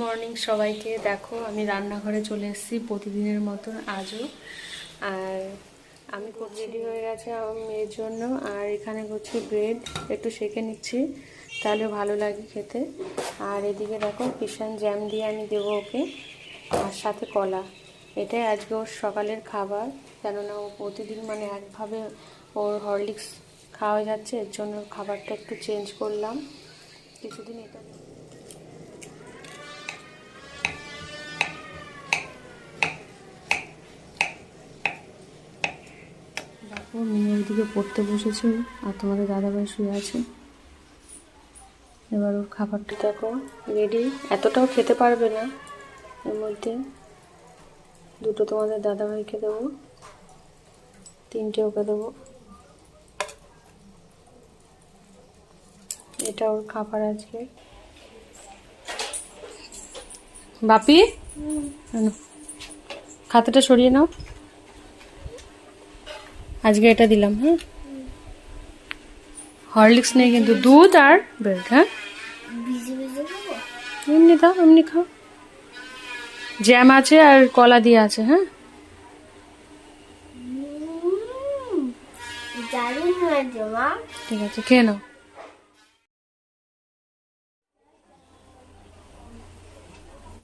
Morning সবাইকে। দেখো, আমি রান্নাঘরে চলে এসেছি প্রতিদিনের মতন আজও। আর আমি খুব রেডি হয়ে গেছে আমার মেয়ের জন্য। আর এখানে হচ্ছে ব্রেড একটু সেঁকে নিচ্ছি, তাহলে ভালো লাগে খেতে। আর এদিকে দেখো কিষান জ্যাম দিয়ে আমি দেবো ওকে, আর সাথে কলা। এটাই আজকে ওর সকালের খাবার, কেননা ও প্রতিদিন মানে একভাবে ওর হরলিক্স খাওয়া যাচ্ছে, এর জন্য খাবারটা একটু চেঞ্জ করলাম। কিছুদিন এটা দেখো মেয়ে ওইদিকে পড়তে বসেছে আর তোমাদের দাদাভাই শুয়ে আছে। এবার ওর খাবারটা দেখো রেডি এতটাও খেতে পারবে না। এর মধ্যে দুটো তোমাদের দাদাভাইকে দেবো তিনটে ওকে দেবো। এটা ওর খাবার আজকে। বাপি। খাতাটা সরিয়ে নাও। আজকে এটা দিলাম হ্যাঁ? হরলিক্স নেই কিন্তু দুধ আর ব্রেড হ্যাঁ? এমনি দাও এমনি খাও। জ্যাম আছে আর কলা দিয়ে আছে হ্যাঁ? ঠিক আছে খেয়ে নাও।